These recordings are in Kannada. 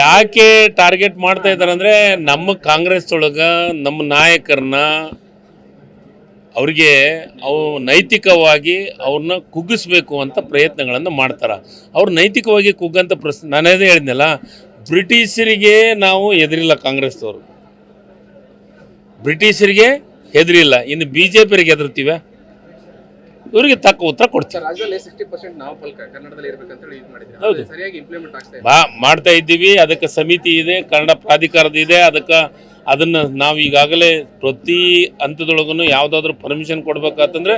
ಯಾಕೆ ಟಾರ್ಗೆಟ್ ಮಾಡ್ತಾ ಇದ್ದಾರೆ ಅಂದರೆ ನಮ್ಮ ಕಾಂಗ್ರೆಸ್ ಒಳಗೆ ನಮ್ಮ ನಾಯಕರನ್ನ ಅವ್ರಿಗೆ ಅವು ನೈತಿಕವಾಗಿ ಅವ್ರನ್ನ ಕುಗ್ಗಿಸ್ಬೇಕು ಅಂತ ಪ್ರಯತ್ನಗಳನ್ನು ಮಾಡ್ತಾರೆ. ಅವ್ರು ನೈತಿಕವಾಗಿ ಕುಗ್ಗಂತ ಪ್ರಶ್ನೆ ನಾನೇದೇ ಹೇಳಿದ್ನಲ್ಲ, ಬ್ರಿಟಿಷರಿಗೆ ನಾವು ಎದುರಿಲ್ಲ ಕಾಂಗ್ರೆಸ್ದವರು ಬ್ರಿಟಿಷರಿಗೆ ಹೆದರಿಲ್ಲ. ಇನ್ನು ಬಿ ಜೆ ಪಿರಿಗೆ ಹೆದರ್ತೀವ ಇವರಿಗೆ ತಕ್ಕ ಉತ್ತರ ಕೊಡ್ತಾರೆ ಮಾಡ್ತಾ ಇದ್ದೀವಿ. ಅದಕ್ಕೆ ಸಮಿತಿ ಇದೆ ಕನ್ನಡ ಪ್ರಾಧಿಕಾರದ ಇದೆ. ಅದಕ್ಕೆ ಅದನ್ನು ನಾವು ಈಗಾಗಲೇ ಪ್ರತಿ ಹಂತದೊಳಗೂ ಯಾವುದಾದ್ರೂ ಪರ್ಮಿಷನ್ ಕೊಡ್ಬೇಕಂತಂದ್ರೆ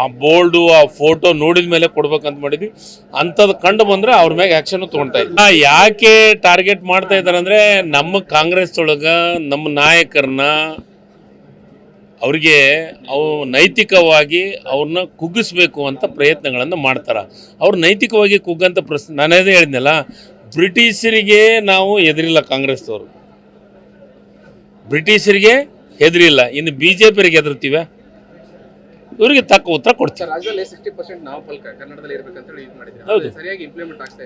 ಆ ಬೋರ್ಡು ಆ ಫೋಟೋ ನೋಡಿದ ಮೇಲೆ ಕೊಡ್ಬೇಕಂತ ಮಾಡಿದ್ವಿ. ಅಂಥದ್ದು ಕಂಡು ಬಂದ್ರೆ ಅವ್ರ ಮ್ಯಾಗ ಆಕ್ಷನ್ ತೊಗೊಳ್ತಾ ಇದ್ವಿ. ಯಾಕೆ ಟಾರ್ಗೆಟ್ ಮಾಡ್ತಾ ಇದ್ದಾರೆ ಅಂದರೆ ನಮ್ಮ ಕಾಂಗ್ರೆಸ್ ಒಳಗ ನಮ್ಮ ನಾಯಕರನ್ನ ಅವ್ರಿಗೆ ಅವು ನೈತಿಕವಾಗಿ ಅವ್ರನ್ನ ಕುಗ್ಗಿಸ್ಬೇಕು ಅಂತ ಪ್ರಯತ್ನಗಳನ್ನು ಮಾಡ್ತಾರೆ. ಅವ್ರು ನೈತಿಕವಾಗಿ ಕುಗ್ಗಂತ ಪ್ರಶ್ನೆ ನಾನು ಹೇಳಿದ್ನಲ್ಲ ಬ್ರಿಟಿಷರಿಗೆ ನಾವು ಎದುರಿಲ್ಲ ಕಾಂಗ್ರೆಸ್ದವರು. ಬ್ರಿಟಿಷರಿಗೆ ಹೆದರಿಲ್ಲ. ಇನ್ನು ಬಿ ಜೆ ಪಿರಿಗೆ ಹೆದರ್ತೀವ ಇವರಿಗೆ ತಕ್ಕ ಉತ್ತರ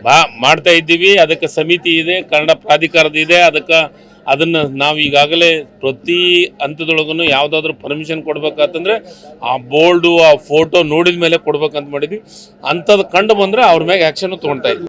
ಬಾ ಮಾಡ್ತಾ ಇದ್ದೀವಿ. ಅದಕ್ಕೆ ಸಮಿತಿ ಇದೆ ಕನ್ನಡ ಪ್ರಾಧಿಕಾರದ ಇದೆ ಅದಕ್ಕೆ ಅದನ್ನು ನಾವು ಈಗಾಗಲೇ ಪ್ರತಿ ಹಂತದೊಳಗೂ ಯಾವುದಾದ್ರೂ ಪರ್ಮಿಷನ್ ಕೊಡ್ಬೇಕಂತಂದ್ರೆ ಆ ಬೋರ್ಡು, ಆ ಫೋಟೋ ನೋಡಿದ ಮೇಲೆ ಕೊಡ್ಬೇಕಂತ ಮಾಡಿದ್ವಿ. ಅಂಥದ್ದು ಕಂಡು ಬಂದರೆ ಅವ್ರ ಮ್ಯಾಗ ಆ್ಯಕ್ಷನ್ನು ತೊಗೊಳ್ತಾ ಇದ್ವಿ.